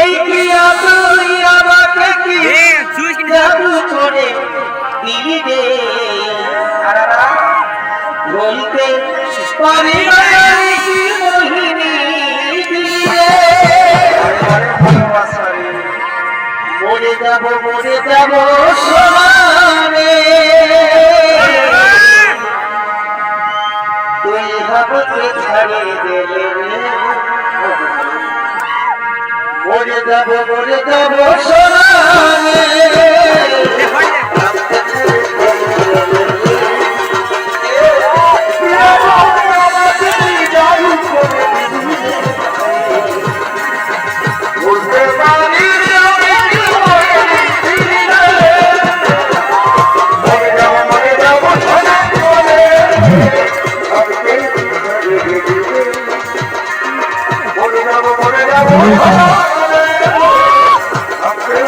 এই প্রিয়া তুই আমাকে কি? জাদু করে দিলি রে বলতে পারি না এই কি মোহিনী মরে যাব মরে যাব ভাবতে ছাড়িয়ে দিলে মরে যাব মরে যাব সোনারে।